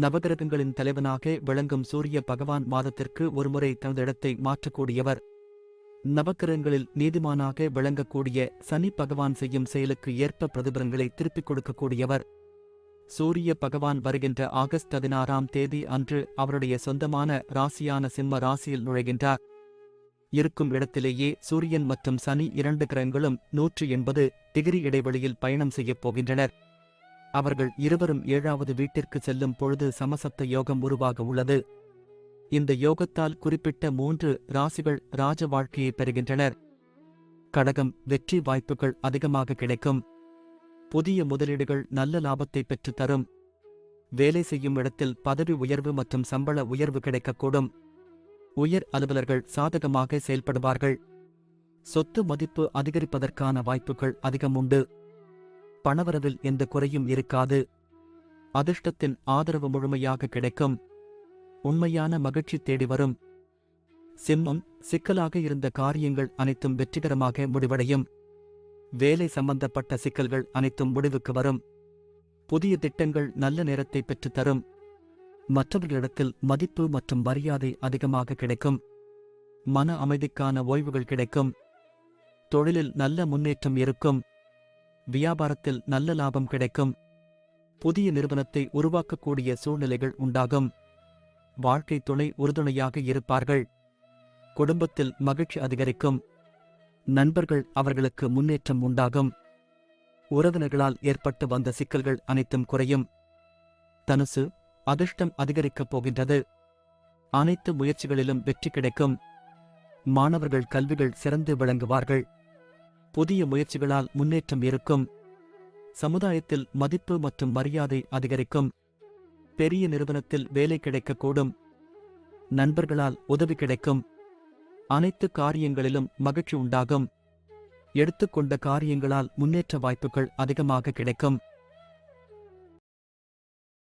நவகிரகங்களின் தலைவனாக விளங்கும் சூரிய பகவான் மாதத்திற்கு ஒருமுறை தனது இடத்தை மாற்றக்கூடியவர். நவக்கிரகங்களில் நீதிமானாக விளங்கக்கூடிய சனி பகவான் செய்யும் செயலுக்கு ஏற்ப பிரதிபலன்களை திருப்பிக் கொடுக்கக்கூடியவர். சூரிய பகவான் வருகின்ற ஆகஸ்ட் பதினாறாம் தேதி அன்று அவருடைய சொந்தமான ராசியான சிம்ம ராசியில் நுழைகின்றார். இருக்கும் இடத்திலேயே சூரியன் மற்றும் சனி இரண்டு கிரகங்களும் நூற்று எண்பது டிகிரி இடைவெளியில் பயணம் செய்யப் போகின்றனர். அவர்கள் இருவரும் ஏழாவது வீட்டிற்கு செல்லும் பொழுது சமசப்த யோகம் உருவாக உள்ளது. இந்த யோகத்தால் குறிப்பிட்ட மூன்று ராசிகள் ராஜ வாழ்க்கையை பெறுகின்றனர். கடகம் வெற்றி வாய்ப்புகள் அதிகமாக கிடைக்கும். புதிய முதலீடுகள் நல்ல லாபத்தை பெற்றுத் தரும். வேலை செய்யும் இடத்தில் பதவி உயர்வு மற்றும் சம்பள உயர்வு கிடைக்கக்கூடும். உயர் அலுவலர்கள் சாதகமாக செயல்படுவார்கள். சொத்து மதிப்பு அதிகரிப்பதற்கான வாய்ப்புகள் அதிகம் உண்டு. பணவரவில் எந்த குறையும் இருக்காது. அதிர்ஷ்டத்தின் ஆதரவு முழுமையாக கிடைக்கும். உண்மையான மகிழ்ச்சி தேடி வரும். சிம்மம் சிக்கலாக இருந்த காரியங்கள் அனைத்தும் வெற்றிகரமாக முடிவடையும். வேலை சம்பந்தப்பட்ட சிக்கல்கள் அனைத்தும் முடிவுக்கு வரும். புதிய திட்டங்கள் நல்ல நேரத்தை பெற்றுத் தரும். மற்றவர்களிடத்தில் மதிப்பு மற்றும் மரியாதை அதிகமாக கிடைக்கும். மன அமைதிக்கான ஓய்வுகள் கிடைக்கும். தொழிலில் நல்ல முன்னேற்றம் இருக்கும். வியாபாரத்தில் நல்ல லாபம் கிடைக்கும். புதிய நிறுவனத்தை உருவாக்கக்கூடிய சூழ்நிலைகள் உண்டாகும். வாழ்க்கை துணை உறுதுணையாக இருப்பார்கள். குடும்பத்தில் மகிழ்ச்சி அதிகரிக்கும். நண்பர்கள் அவர்களுக்கு முன்னேற்றம் உண்டாகும். உறவினர்களால் ஏற்பட்டு வந்த சிக்கல்கள் அனைத்தும் குறையும். தனுசு அதிர்ஷ்டம் அதிகரிக்கப் போகின்றது. அனைத்து முயற்சிகளிலும் வெற்றி கிடைக்கும். மாணவர்கள் கல்விகள் சிறந்து விளங்குவார்கள். புதிய முயற்சிகளால் முன்னேற்றம் இருக்கும். சமுதாயத்தில் மதிப்பு மற்றும் மரியாதை அதிகரிக்கும். பெரிய நிறுவனத்தில் வேலை கிடைக்கக்கூடும். நண்பர்களால் உதவி கிடைக்கும். அனைத்து காரியங்களிலும் மகிழ்ச்சி உண்டாகும். எடுத்துக்கொண்ட காரியங்களால் முன்னேற்ற வாய்ப்புகள் அதிகமாக கிடைக்கும்.